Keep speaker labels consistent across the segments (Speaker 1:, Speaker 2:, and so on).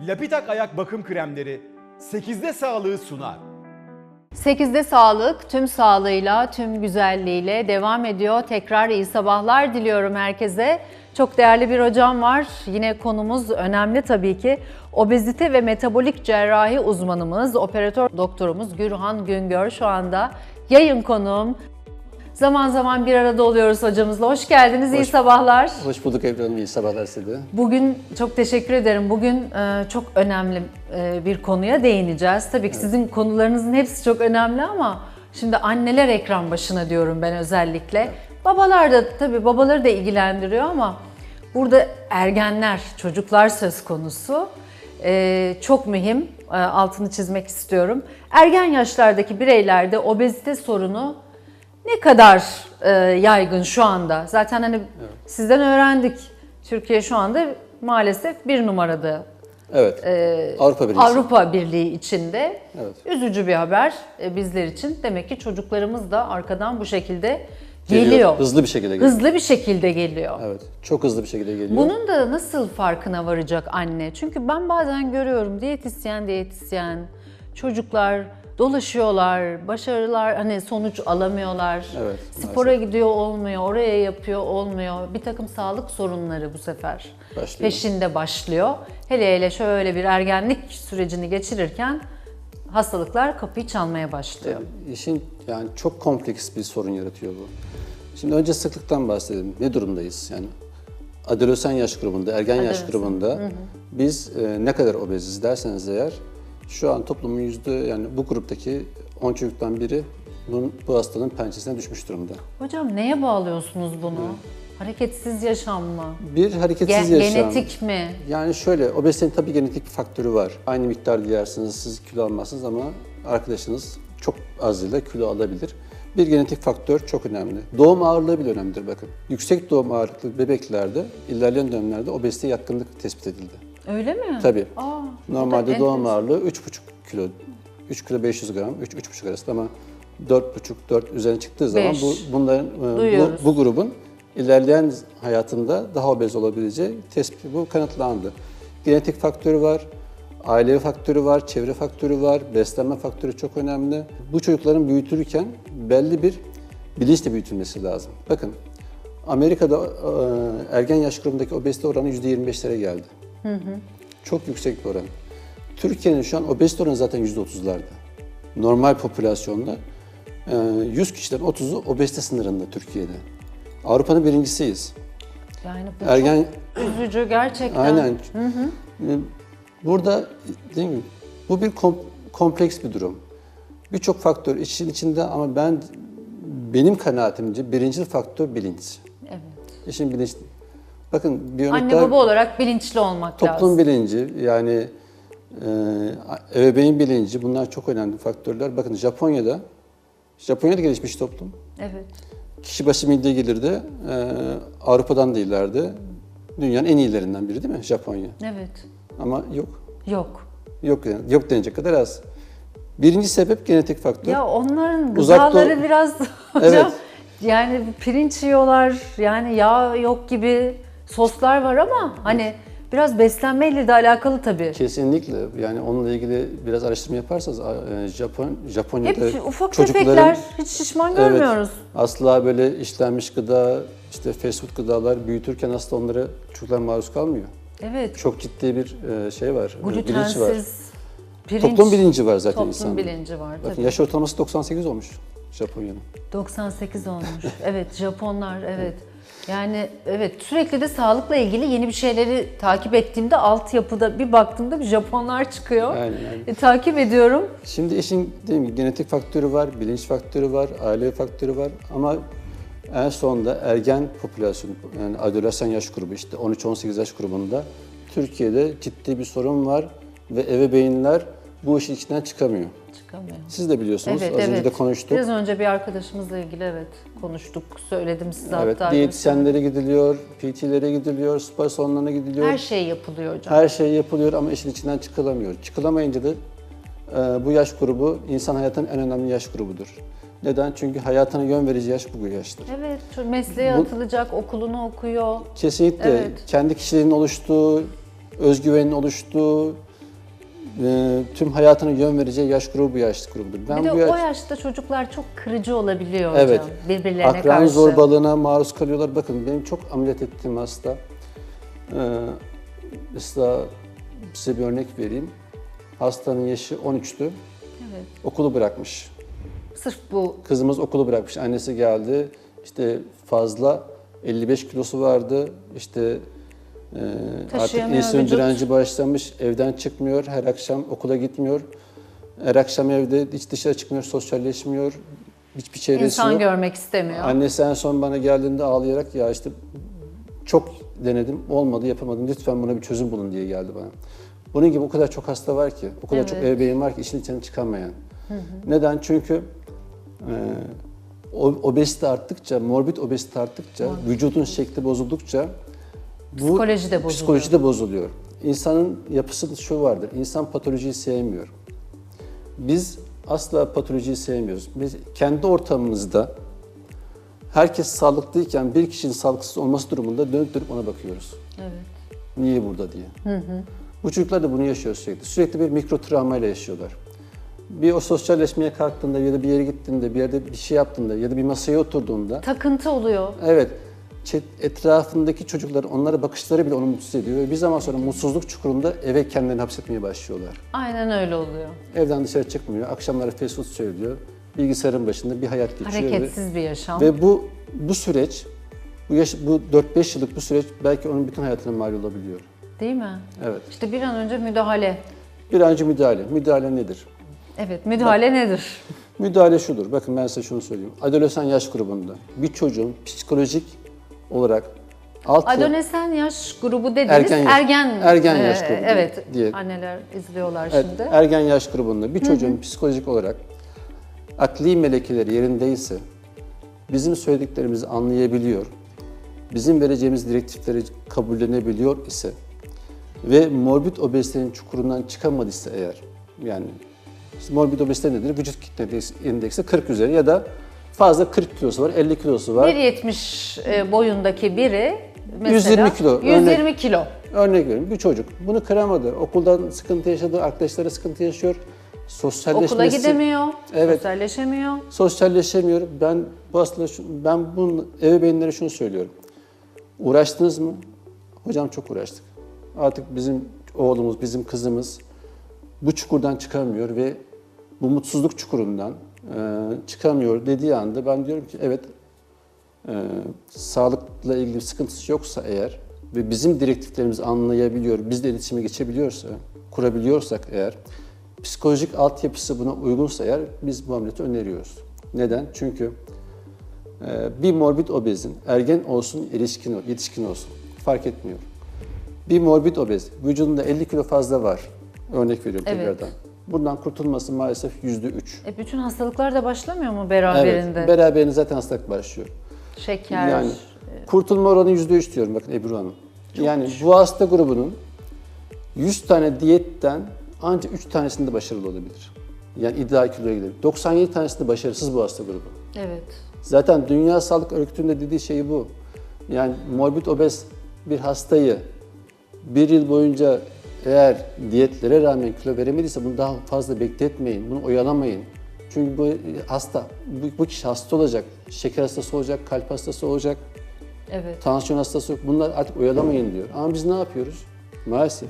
Speaker 1: Lapitak ayak bakım kremleri 8'de sağlığı sunar.
Speaker 2: 8'de sağlık tüm sağlığıyla, tüm güzelliğiyle devam ediyor. Tekrar iyi sabahlar diliyorum herkese. Çok değerli bir hocam var. Yine konumuz önemli tabii ki. Obezite ve metabolik cerrahi uzmanımız, operatör doktorumuz Gürhan Güngör şu anda yayın konuğum. Zaman zaman bir arada oluyoruz hocamızla. Hoş geldiniz, iyi
Speaker 3: Hoş-
Speaker 2: sabahlar.
Speaker 3: Hoş bulduk Ebru Hanım, iyi sabahlar size de.
Speaker 2: Bugün çok teşekkür ederim. Bugün e, çok önemli e, bir konuya değineceğiz. Tabii ki sizin konularınızın hepsi çok önemli ama şimdi anneler ekran başına diyorum ben özellikle. Babalar da tabii babaları da ilgilendiriyor ama burada ergenler, çocuklar söz konusu. E, çok mühim. E, altını çizmek istiyorum. Ergen yaşlardaki bireylerde obezite sorunu ne kadar e, yaygın şu anda? Zaten hani sizden öğrendik. Türkiye şu anda maalesef bir numarada
Speaker 3: Evet, Avrupa Birliği.
Speaker 2: Avrupa Birliği içinde.
Speaker 3: Evet.
Speaker 2: Üzücü bir haber e, bizler için. Demek ki çocuklarımız da arkadan bu şekilde
Speaker 3: Geliyor,
Speaker 2: geliyor.
Speaker 3: Hızlı bir şekilde geliyor.
Speaker 2: Hızlı bir şekilde geliyor.
Speaker 3: Evet, çok hızlı bir şekilde geliyor.
Speaker 2: Bunun da nasıl farkına varacak anne? Çünkü ben bazen görüyorum diyetisyen diyetisyen çocuklar dolaşıyorlar, başarılar hani sonuç alamıyorlar.
Speaker 3: Evet,
Speaker 2: Spora gidiyor olmuyor, oraya yapıyor olmuyor. Bir takım sağlık sorunları bu sefer
Speaker 3: Başlıyor.
Speaker 2: peşinde başlıyor. Hele hele şöyle bir ergenlik sürecini geçirirken hastalıklar kapıyı çalmaya başlıyor.
Speaker 3: İşin yani çok kompleks bir sorun yaratıyor bu. Şimdi önce sıklıktan bahsedelim. Ne durumdayız? Yani adolesan yaş grubunda, ergen yaş
Speaker 2: Adolesan.
Speaker 3: grubunda biz e, ne kadar obeziz derseniz eğer şu an toplumun yüzde yani bu gruptaki 10 çocuktan biri bunun, bu hastalığın pençesine düşmüş durumda.
Speaker 2: Hocam neye bağlıyorsunuz bunu? Hareketsiz yaşam mı?
Speaker 3: Bir hareketsiz
Speaker 2: Ge-
Speaker 3: yaşam.
Speaker 2: Genetik mi?
Speaker 3: Yani şöyle, obezitenin tabii genetik bir faktörü var. Aynı miktar yersiniz, siz kilo almazsınız ama arkadaşınız çok azıyla kilo alabilir. Bir genetik faktör çok önemli. Doğum ağırlığı bile önemlidir bakın. Yüksek doğum ağırlıklı bebeklerde ilerleyen dönemlerde obezite yatkınlık tespit edildi.
Speaker 2: Öyle mi?
Speaker 3: Tabii.
Speaker 2: Aa,
Speaker 3: Normalde doğum ağırlığı 3,5 kilo. 3 kilo 500 gram, 3-3,5 arasında ama 4,5 4 üzerine çıktığı zaman
Speaker 2: Beş.
Speaker 3: bu bunların e,
Speaker 2: Duyuyoruz.
Speaker 3: bu, bu grubun ilerleyen hayatında daha obez olabileceği tespit bu kanıtlandı. Genetik faktörü var, aile faktörü var, çevre faktörü var, beslenme faktörü çok önemli. Bu çocukların büyütülürken belli bir bilinçle büyütülmesi lazım. Bakın Amerika'da e, ergen yaş grubundaki obezite oranı %25'lere geldi. Çok yüksek bir oran. Türkiye'nin şu an obezite oranı zaten %30'larda. Normal popülasyonda e, 100 kişiden 30'u obezite sınırında Türkiye'de. Avrupa'nın birincisiyiz.
Speaker 2: Yani bu
Speaker 3: Ergen
Speaker 2: çok üzücü gerçekten.
Speaker 3: aynen. E, Burada değil mi? Bu bir kom- kompleks bir durum. Birçok faktör işin içinde ama ben benim kanaatimce birinci faktör bilinç.
Speaker 2: Evet.
Speaker 3: İşin bilinç. Bakın bir
Speaker 2: Anne baba olarak bilinçli olmak
Speaker 3: Toplum
Speaker 2: lazım.
Speaker 3: bilinci yani e, ebeveyn bilinci bunlar çok önemli faktörler. Bakın Japonya'da, Japonya'da gelişmiş toplum.
Speaker 2: Evet.
Speaker 3: Kişi başı milli gelirde e, Avrupa'dan değillerdi. Dünyanın en iyilerinden biri değil mi Japonya?
Speaker 2: Evet.
Speaker 3: Ama yok.
Speaker 2: Yok.
Speaker 3: Yok yani, yok denecek kadar az. Birinci sebep genetik faktör.
Speaker 2: Ya onların gıdaları biraz hocam
Speaker 3: Evet.
Speaker 2: yani pirinç yiyorlar yani yağ yok gibi soslar var ama hani biraz beslenmeyle de alakalı tabii.
Speaker 3: Kesinlikle. Yani onunla ilgili biraz araştırma yaparsanız e, Japon Japonya'da
Speaker 2: Hep ufak tefekler hiç şişman
Speaker 3: Evet.
Speaker 2: görmüyoruz.
Speaker 3: Asla böyle işlenmiş gıda, işte fast food gıdalar büyütürken aslında onlara çocuklar maruz kalmıyor.
Speaker 2: Evet.
Speaker 3: Çok ciddi bir e, şey var, e, bilinç var.
Speaker 2: Glutensiz pirinç.
Speaker 3: Toplum bilinci var zaten
Speaker 2: Toplum
Speaker 3: insanda.
Speaker 2: bilinci var
Speaker 3: Bakın
Speaker 2: tabii.
Speaker 3: yaş ortalaması 98 olmuş Japonya'nın.
Speaker 2: 98 olmuş. evet Japonlar evet. Yani evet sürekli de sağlıkla ilgili yeni bir şeyleri takip ettiğimde altyapıda bir baktığımda bir Japonlar çıkıyor.
Speaker 3: Aynen.
Speaker 2: E, takip ediyorum.
Speaker 3: Şimdi işin değil mi, genetik faktörü var, bilinç faktörü var, aile faktörü var ama en sonunda ergen popülasyon yani adolesan yaş grubu işte 13-18 yaş grubunda Türkiye'de ciddi bir sorun var ve ebeveynler bu işin içinden çıkamıyor.
Speaker 2: Çıkamıyor.
Speaker 3: Siz de biliyorsunuz.
Speaker 2: Evet,
Speaker 3: Az
Speaker 2: evet.
Speaker 3: önce de konuştuk.
Speaker 2: Biraz önce bir arkadaşımızla ilgili evet konuştuk, söyledim size
Speaker 3: Evet,
Speaker 2: hatta.
Speaker 3: diyetisyenlere gidiliyor, PT'lere gidiliyor, spor salonlarına gidiliyor.
Speaker 2: Her şey yapılıyor hocam.
Speaker 3: Her şey yapılıyor ama işin içinden çıkılamıyor. Çıkılamayınca da e, bu yaş grubu insan hayatının en önemli yaş grubudur. Neden? Çünkü hayatına yön verici yaş bu yaştır.
Speaker 2: Evet, mesleğe
Speaker 3: Bu-
Speaker 2: atılacak, okulunu okuyor.
Speaker 3: Kesinlikle
Speaker 2: Evet.
Speaker 3: kendi kişiliğinin oluştuğu, özgüvenin oluştuğu, e, tüm hayatına yön vereceği yaş grubu bu yaş grubudur. Ben
Speaker 2: bir de
Speaker 3: bu yaş-
Speaker 2: o yaşta çocuklar çok kırıcı olabiliyor
Speaker 3: Evet.
Speaker 2: hocam. Birbirlerine
Speaker 3: Akran
Speaker 2: karşı.
Speaker 3: zorbalığına maruz kalıyorlar. Bakın benim çok ameliyat ettiğim hasta. Ee, mesela size bir örnek vereyim. Hastanın yaşı 13'tü.
Speaker 2: Evet.
Speaker 3: Okulu bırakmış.
Speaker 2: Sırf bu
Speaker 3: Kızımız okulu bırakmış. Annesi geldi. İşte fazla 55 kilosu vardı. İşte e, artık insülin
Speaker 2: vücut.
Speaker 3: direnci başlamış. Evden çıkmıyor. Her akşam okula gitmiyor. Her akşam evde hiç dışarı çıkmıyor, sosyalleşmiyor. Hiçbir çevresi
Speaker 2: insan
Speaker 3: yok.
Speaker 2: görmek istemiyor.
Speaker 3: Annesi en son bana geldiğinde ağlayarak ya işte çok denedim olmadı yapamadım lütfen buna bir çözüm bulun diye geldi bana. Bunun gibi o kadar çok hasta var ki, o kadar çok
Speaker 2: Evet.
Speaker 3: ebeveyn var ki işin içinden çıkamayan. Neden? Çünkü e, obezite arttıkça, morbid obezite arttıkça, vücudun şekli bozuldukça bu
Speaker 2: Psikoloji de bozuluyor.
Speaker 3: psikoloji de bozuluyor. İnsanın yapısı şu vardır. İnsan patolojiyi sevmiyor. Biz asla patolojiyi sevmiyoruz. Biz kendi ortamımızda herkes sağlıklıyken bir kişinin sağlıksız olması durumunda dönüp dönüp ona bakıyoruz.
Speaker 2: Evet.
Speaker 3: Niye burada diye. Bu çocuklar da bunu yaşıyor sürekli. Sürekli bir mikro travmayla yaşıyorlar. Bir o sosyalleşmeye kalktığında ya da bir yere gittiğinde, bir yerde bir şey yaptığında ya da bir masaya oturduğunda
Speaker 2: Takıntı oluyor.
Speaker 3: Evet. Etrafındaki çocuklar, onlara bakışları bile onu mutsuz ediyor. Ve bir zaman sonra mutsuzluk çukurunda eve kendilerini hapsetmeye başlıyorlar.
Speaker 2: Aynen öyle oluyor.
Speaker 3: Evden dışarı çıkmıyor, akşamları fast food söylüyor. Bilgisayarın başında bir hayat geçiyor. ve-
Speaker 2: Hareketsiz bir yaşam.
Speaker 3: Ve bu bu süreç, bu yaş, bu 4-5 yıllık bu süreç belki onun bütün hayatına mal olabiliyor.
Speaker 2: Değil mi?
Speaker 3: Evet.
Speaker 2: İşte bir an önce müdahale.
Speaker 3: Bir an önce müdahale. Müdahale nedir?
Speaker 2: Evet, müdahale nedir?
Speaker 3: Müdahale şudur. Bakın ben size şunu söyleyeyim. Adolesan yaş grubunda bir çocuğun psikolojik olarak alt
Speaker 2: Adolesan yaş grubu dediğiniz
Speaker 3: Ergen
Speaker 2: ergen,
Speaker 3: yaş- ergen yaş
Speaker 2: e,
Speaker 3: grubu
Speaker 2: Evet,
Speaker 3: diye-
Speaker 2: anneler izliyorlar
Speaker 3: Evet,
Speaker 2: şimdi.
Speaker 3: ergen yaş grubunda bir çocuğun psikolojik olarak akli melekeleri yerindeyse, bizim söylediklerimizi anlayabiliyor, bizim vereceğimiz direktifleri kabullenebiliyor ise ve morbid obezitenin çukurundan çıkamadıysa eğer, yani işte morbid obezite nedir? Vücut kitle indeksi 40 üzeri ya da fazla 40 kilosu var, 50 kilosu var.
Speaker 2: 1.70 e, boyundaki biri mesela
Speaker 3: 120 kilo,
Speaker 2: 120 kilo.
Speaker 3: Örnek veriyorum bir çocuk bunu kıramadı, okuldan sıkıntı yaşadı, arkadaşları sıkıntı yaşıyor, sosyalleşmesi...
Speaker 2: Okula gidemiyor,
Speaker 3: Evet.
Speaker 2: sosyalleşemiyor.
Speaker 3: sosyalleşemiyor. Ben bu aslında şu- ben bunun ebeveynlere şunu söylüyorum. Uğraştınız mı? Hocam çok uğraştık. Artık bizim oğlumuz, bizim kızımız bu çukurdan çıkamıyor ve bu mutsuzluk çukurundan çıkamıyor dediği anda ben diyorum ki evet e, sağlıkla ilgili bir sıkıntısı yoksa eğer ve bizim direktiflerimizi anlayabiliyor, bizle iletişime geçebiliyorsa, kurabiliyorsak eğer, psikolojik altyapısı buna uygunsa eğer biz bu ameliyatı öneriyoruz. Neden? Çünkü e, bir morbid obezin ergen olsun, erişkin, yetişkin olsun fark etmiyor. Bir morbid obez, vücudunda 50 kilo fazla var. Örnek veriyorum
Speaker 2: Evet.
Speaker 3: tekrardan. Bundan kurtulması maalesef yüzde üç.
Speaker 2: E bütün hastalıklar da başlamıyor mu
Speaker 3: Evet,
Speaker 2: beraberinde?
Speaker 3: beraberinde zaten hastalık başlıyor.
Speaker 2: Şeker,
Speaker 3: Yani kurtulma oranı yüzde üç diyorum bakın Ebru Hanım. yani bu hasta grubunun 100 tane diyetten ancak 3 tanesinde başarılı olabilir. Yani ideal kiloya gelir. 97 tanesinde başarısız bu hasta grubu.
Speaker 2: evet.
Speaker 3: Zaten Dünya Sağlık Örgütü'nün de dediği şey bu. Yani morbid obez bir hastayı bir yıl boyunca eğer diyetlere rağmen kilo veremediyse bunu daha fazla bekletmeyin, bunu oyalamayın. Çünkü bu hasta, bu, bu kişi hasta olacak, şeker hastası olacak, kalp hastası olacak,
Speaker 2: Evet.
Speaker 3: tansiyon hastası yok. Bunlar artık oyalamayın diyor. Ama biz ne yapıyoruz? Maalesef.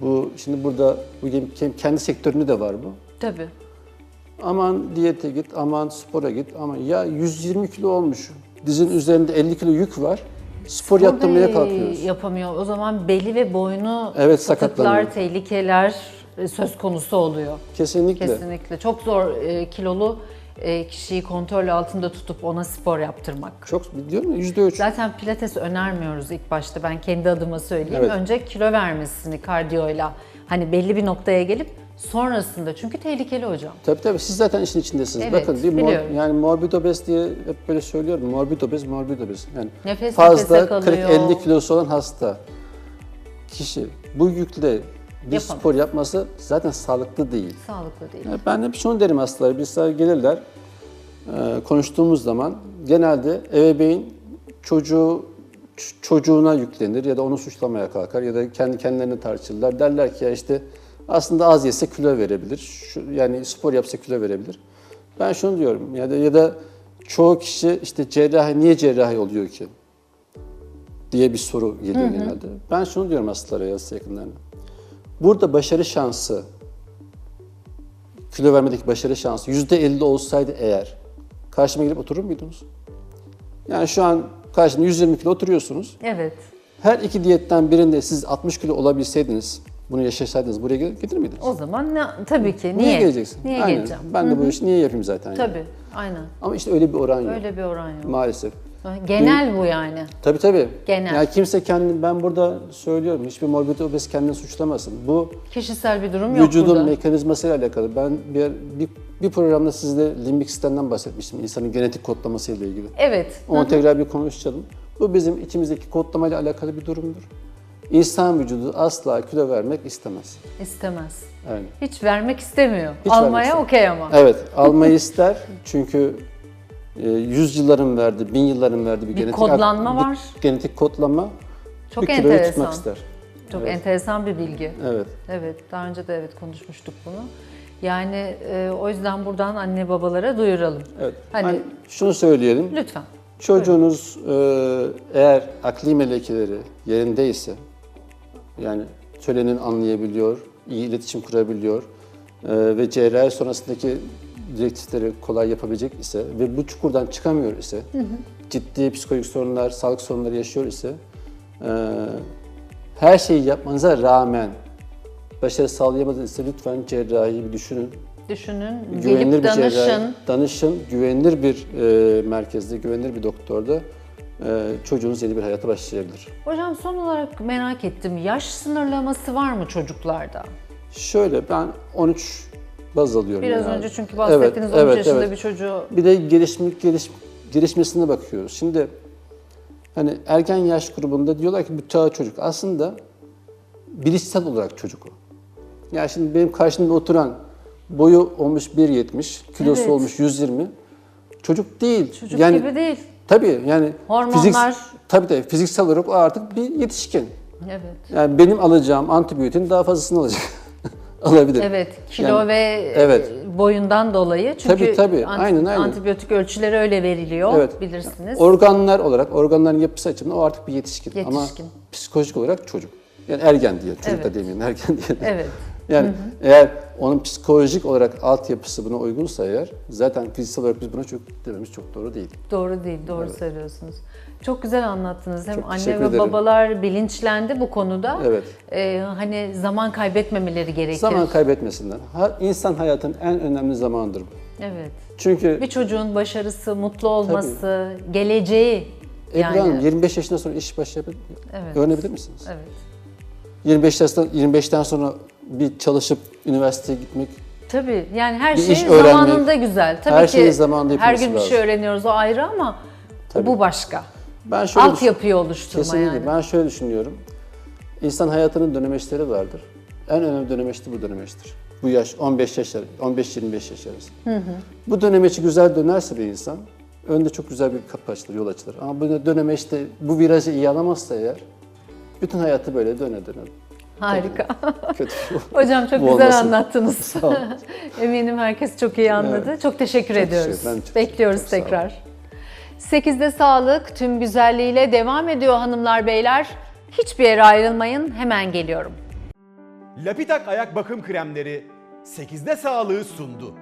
Speaker 3: Bu şimdi burada bu kendi sektöründe de var bu.
Speaker 2: Tabii.
Speaker 3: Aman diyete git, aman spora git. Ama ya 120 kilo olmuş. Dizin üzerinde 50 kilo yük var. Spor yaptırmaya kalkıyoruz.
Speaker 2: Yapamıyor. O zaman beli ve boynu
Speaker 3: Evet, sakatlanıyor.
Speaker 2: tehlikeler e, söz konusu oluyor.
Speaker 3: Kesinlikle.
Speaker 2: Kesinlikle. Çok zor e, kilolu e, kişiyi kontrol altında tutup ona spor yaptırmak.
Speaker 3: Çok ya yüzde üç.
Speaker 2: Zaten pilates önermiyoruz ilk başta. Ben kendi adıma söyleyeyim.
Speaker 3: Evet.
Speaker 2: Önce kilo vermesini kardiyoyla. Hani belli bir noktaya gelip sonrasında çünkü tehlikeli hocam.
Speaker 3: Tabii tabii siz zaten işin içindesiniz.
Speaker 2: Evet,
Speaker 3: Bakın bir mor,
Speaker 2: biliyorum.
Speaker 3: yani morbid obez diye hep böyle söylüyorum. Morbid obez, morbid obez. Yani
Speaker 2: Nefes
Speaker 3: fazla
Speaker 2: nefese kalıyor.
Speaker 3: 40-50 kilosu olan hasta kişi bu yükle bir
Speaker 2: Yapamaz.
Speaker 3: spor yapması zaten sağlıklı değil.
Speaker 2: Sağlıklı değil.
Speaker 3: Ya Ben hep şunu derim hastalara, bir sefer gelirler, e, konuştuğumuz zaman genelde ebeveyn çocuğu ç- çocuğuna yüklenir ya da onu suçlamaya kalkar ya da kendi kendilerine tartışırlar. Derler ki ya işte Aslında az yese kilo verebilir. Şu, yani spor yapsa kilo verebilir. Ben şunu diyorum ya da ya da çoğu kişi işte cerrahi niye cerrahi oluyor ki? diye bir soru geliyor genelde. Ben şunu diyorum hastalara yasa yakınlarına. Burada başarı şansı kilo vermedeki başarı şansı %50 olsaydı eğer karşıma gelip oturur muydunuz? Yani şu an karşımda 120 kilo oturuyorsunuz.
Speaker 2: Evet.
Speaker 3: Her iki diyetten birinde siz 60 kilo olabilseydiniz, bunu yaşasaydınız buraya gel- gelir miydiniz?
Speaker 2: O zaman ne, tabii ki. Niye?
Speaker 3: Niye geleceksin?
Speaker 2: Niye
Speaker 3: Aynen.
Speaker 2: geleceğim?
Speaker 3: Ben de bu işi niye yapayım zaten? yani?
Speaker 2: Tabii. Aynen.
Speaker 3: Ama işte öyle bir oran yok
Speaker 2: Öyle bir oran yok.
Speaker 3: maalesef.
Speaker 2: Genel bu yani.
Speaker 3: Tabii tabii.
Speaker 2: Genel.
Speaker 3: Yani kimse kendini, ben burada söylüyorum, hiçbir morbid obez kendini suçlamasın. Bu
Speaker 2: Kişisel bir durum yok
Speaker 3: vücudun
Speaker 2: burada.
Speaker 3: mekanizmasıyla alakalı. Ben bir, bir, bir programda sizde limbik sistemden bahsetmiştim, insanın genetik kodlaması ile ilgili.
Speaker 2: Evet.
Speaker 3: Onu tekrar bir konuşalım. Bu bizim içimizdeki kodlamayla alakalı bir durumdur. İnsan vücudu asla kilo vermek istemez.
Speaker 2: istemez.
Speaker 3: Yani.
Speaker 2: Hiç vermek istemiyor.
Speaker 3: Hiç
Speaker 2: Almaya okey ama.
Speaker 3: Evet, almayı ister çünkü e, yüz yılların verdiği, bin yılların verdiği bir,
Speaker 2: Bir
Speaker 3: genetik
Speaker 2: kodlanma
Speaker 3: bir
Speaker 2: var.
Speaker 3: genetik kodlanma
Speaker 2: Çok
Speaker 3: bir kiloyu
Speaker 2: enteresan.
Speaker 3: tutmak ister.
Speaker 2: Çok
Speaker 3: Evet.
Speaker 2: enteresan bir bilgi.
Speaker 3: Evet.
Speaker 2: Evet, daha önce de evet konuşmuştuk bunu. Yani e, o yüzden buradan anne babalara duyuralım.
Speaker 3: Evet.
Speaker 2: Hani-
Speaker 3: Hani şunu söyleyelim.
Speaker 2: Lütfen.
Speaker 3: Çocuğunuz e, eğer akli melekeleri yerindeyse, yani söylenin anlayabiliyor, iyi iletişim kurabiliyor e, ve cerrahi sonrasındaki direktifleri kolay yapabilecek ise ve bu çukurdan çıkamıyor ise, ciddi psikolojik sorunlar, sağlık sorunları yaşıyor ise, e, her şeyi yapmanıza rağmen başarı sağlayamadıysa lütfen cerrahi bir düşünün.
Speaker 2: Düşünün,
Speaker 3: Güvenilir
Speaker 2: gelip
Speaker 3: bir cerrahi,
Speaker 2: danışın.
Speaker 3: danışın, güvenilir bir e, merkezde, güvenilir bir doktorda çocuğunuz yeni bir hayata başlayabilir.
Speaker 2: Hocam son olarak merak ettim. Yaş sınırlaması var mı çocuklarda?
Speaker 3: Şöyle ben 13 baz alıyorum.
Speaker 2: Biraz
Speaker 3: yani.
Speaker 2: önce çünkü bahsettiniz 13
Speaker 3: evet,
Speaker 2: yaşında
Speaker 3: evet.
Speaker 2: bir çocuğu.
Speaker 3: Bir de gelişme, geliş, gelişmesine bakıyoruz. Şimdi hani ergen yaş grubunda diyorlar ki bu çağ çocuk. Aslında bilişsel olarak çocuk o. Yani şimdi benim karşımda oturan boyu olmuş 1.70, kilosu
Speaker 2: Evet.
Speaker 3: olmuş 120. Çocuk değil.
Speaker 2: Çocuk
Speaker 3: yani,
Speaker 2: gibi değil.
Speaker 3: Tabii yani
Speaker 2: Hormonlar.
Speaker 3: fizik, tabii tabii fiziksel olarak o artık bir yetişkin.
Speaker 2: Evet.
Speaker 3: Yani benim alacağım antibiyotin daha fazlasını alacak. Alabilir.
Speaker 2: Evet, kilo
Speaker 3: Yani-
Speaker 2: ve
Speaker 3: evet.
Speaker 2: e, boyundan dolayı. Çünkü
Speaker 3: Tabii, tabii.
Speaker 2: anti-
Speaker 3: Aynen, aynen.
Speaker 2: antibiyotik ölçüleri öyle veriliyor
Speaker 3: Evet.
Speaker 2: bilirsiniz.
Speaker 3: Organlar olarak, organların yapısı açısından o artık bir yetişkin. Ama
Speaker 2: Yetişkin.
Speaker 3: psikolojik olarak çocuk. Yani ergen diye, çocuk
Speaker 2: Evet.
Speaker 3: da demeyelim, ergen diye.
Speaker 2: Evet.
Speaker 3: Yani eğer onun psikolojik olarak altyapısı buna uygunsa eğer zaten fiziksel olarak biz buna çok dememiz çok doğru değil.
Speaker 2: Doğru değil, doğru söylüyorsunuz. Çok güzel anlattınız. Hem
Speaker 3: Çok
Speaker 2: anne ve
Speaker 3: ederim.
Speaker 2: babalar bilinçlendi bu konuda.
Speaker 3: Evet.
Speaker 2: Ee, hani zaman kaybetmemeleri gerekir.
Speaker 3: Zaman kaybetmesinler. Ha, insan hayatının en önemli zamanıdır bu.
Speaker 2: Evet.
Speaker 3: Çünkü
Speaker 2: Bir çocuğun başarısı, mutlu olması, geleceği
Speaker 3: Ebru
Speaker 2: yani.
Speaker 3: Hanım 25 yaşından sonra iş başlayabilir
Speaker 2: Evet.
Speaker 3: Öğrenebilir misiniz?
Speaker 2: Evet.
Speaker 3: 25 yaştan 25'ten sonra bir çalışıp üniversiteye gitmek
Speaker 2: Tabii yani her
Speaker 3: Bir
Speaker 2: şey
Speaker 3: iş öğrenmek,
Speaker 2: zamanında güzel. Tabii
Speaker 3: her
Speaker 2: ki
Speaker 3: şeyin zamanında
Speaker 2: her
Speaker 3: yapılması
Speaker 2: gün bir şey
Speaker 3: lazım.
Speaker 2: öğreniyoruz o ayrı ama bu başka.
Speaker 3: ben şöyle düşün-
Speaker 2: Altyapıyı oluşturma
Speaker 3: Kesinlikle.
Speaker 2: yani.
Speaker 3: Ben şöyle düşünüyorum. İnsan hayatının dönemeçleri vardır. En önemli dönemeçti bu dönemeçtir. Bu yaş 15 yaş 15-25 yaş arası. Bu dönemeçi güzel dönerse bir insan önde çok güzel bir kapı açılır, yol açılır. Ama bu dönemeçte bu virajı iyi alamazsa eğer bütün hayatı böyle döne döne.
Speaker 2: Harika.
Speaker 3: Kötü.
Speaker 2: Hocam çok
Speaker 3: Bu
Speaker 2: güzel
Speaker 3: olmasın.
Speaker 2: anlattınız.
Speaker 3: Sağ olun.
Speaker 2: Eminim herkes çok iyi anladı. Çok teşekkür
Speaker 3: Çok
Speaker 2: ediyoruz.
Speaker 3: teşekkür- ben çok-
Speaker 2: Bekliyoruz
Speaker 3: çok
Speaker 2: tekrar. 8'de sağlık tüm güzelliğiyle devam ediyor hanımlar beyler. Hiçbir yere ayrılmayın. Hemen geliyorum.
Speaker 1: Lapitak ayak bakım kremleri 8'de sağlığı sundu.